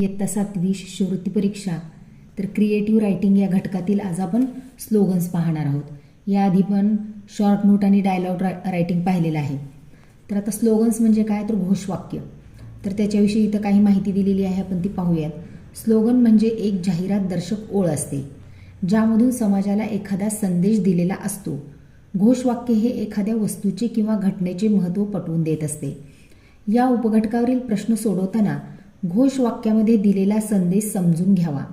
इयत्ता सातवी शिष्यवृत्ती परीक्षा. तर क्रिएटिव्ह रायटिंग या घटकातील आज आपण स्लोगन्स पाहणार आहोत. याआधी पण शॉर्ट नोट आणि डायलॉग रायटिंग पाहिलेलं आहे. तर आता स्लोगन्स म्हणजे काय? तर घोषवाक्य. तर त्याच्याविषयी इथं काही माहिती दिलेली आहे आपण ती पाहूयात. स्लोगन म्हणजे एक जाहिरात दर्शक ओळ असते ज्यामधून समाजाला एखादा संदेश दिलेला असतो. घोषवाक्य हे एखाद्या वस्तूचे किंवा घटनेचे महत्त्व पटवून देत असते. या उपघटकावरील प्रश्न सोडवताना घोषवाक्यामध्ये दिलेला संदेश समजून घ्यावा.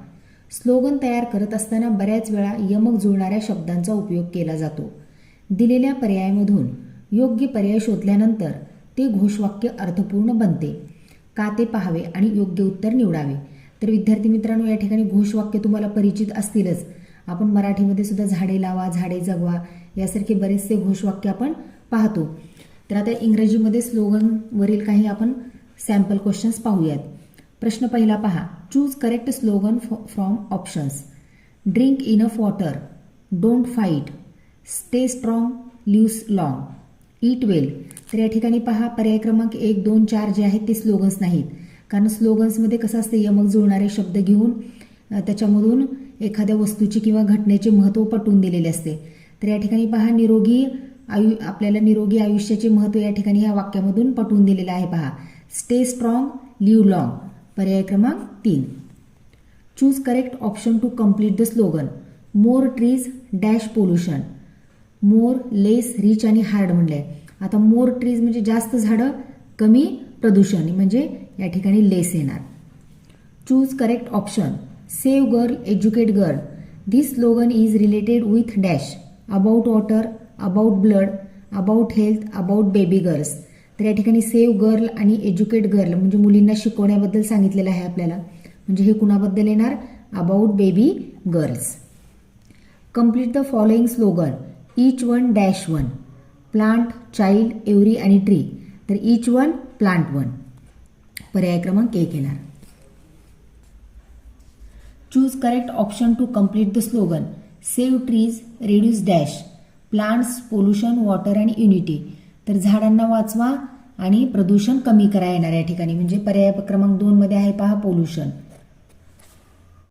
स्लोगन तयार करत असताना बऱ्याच वेळा यमक जुळणाऱ्या शब्दांचा उपयोग केला जातो. दिलेल्या पर्यायामधून योग्य पर्याय शोधल्यानंतर ते घोषवाक्य अर्थपूर्ण बनते. का ते पाहावे आणि योग्य उत्तर निवडावे? तर विद्यार्थी मित्रांनो या ठिकाणी घोषवाक्य तुम्हाला परिचित असतीलच. आपण मराठीमध्ये सुद्धा झाडे लावा झाडे जगवा यासारखे बरेचसे घोषवाक्य आपण पाहतो. तर आता इंग्रजीमध्ये स्लोगनवरील काही आपण सॅम्पल क्वेश्चन्स पाहूयात. प्रश्न पहिला पहा. Choose correct slogan from options drink enough water don't fight stay strong lives long eat well तर या ठिकाणी पहा पर्याय क्रमांक एक दोन चार जे आहेत ते स्लोगन्स नाहीत. कारण स्लोगन्समध्ये कसं असतं यमक जुळणारे शब्द घेऊन त्याच्यामधून एखाद्या वस्तूची किंवा घटनेचे महत्त्व पटवून दिलेले असते. तर या ठिकाणी पहा निरोगी आयु आपल्याला निरोगी आयुष्याचे महत्त्व या ठिकाणी या वाक्यामधून पटवून दिलेलं आहे पहा. स्टे स्ट्रॉंग लिव्ह लॉंग पर्याय क्रमांक तीन. Choose correct option to complete the slogan more trees dash pollution more less rich आणि हार्ड म्हणलंय. आता मोर ट्रीज म्हणजे जास्त झाडं कमी प्रदूषण म्हणजे या ठिकाणी लेस येणार. Choose correct option save girl educate girl this slogan is related with dash about water about blood about health about baby girls तर या ठिकाणी सेव्ह गर्ल आणि एज्युकेट गर्ल म्हणजे मुलींना शिकवण्याबद्दल सांगितलेलं आहे आपल्याला. म्हणजे हे कुणाबद्दल येणार? About baby girls complete the following slogan each one dash one plant child every आणि ट्री तर ईच वन प्लांट वन पर्याय क्रमांक एक येणार. Choose correct option to complete the slogan save trees reduce dash plants pollution water आणि unity तर झाडांना वाचवा. आणि प्रदूषण कमी करा येणार या ठिकाणी म्हणजे पर्याय क्रमांक दोनमध्ये आहे पहा पोल्युशन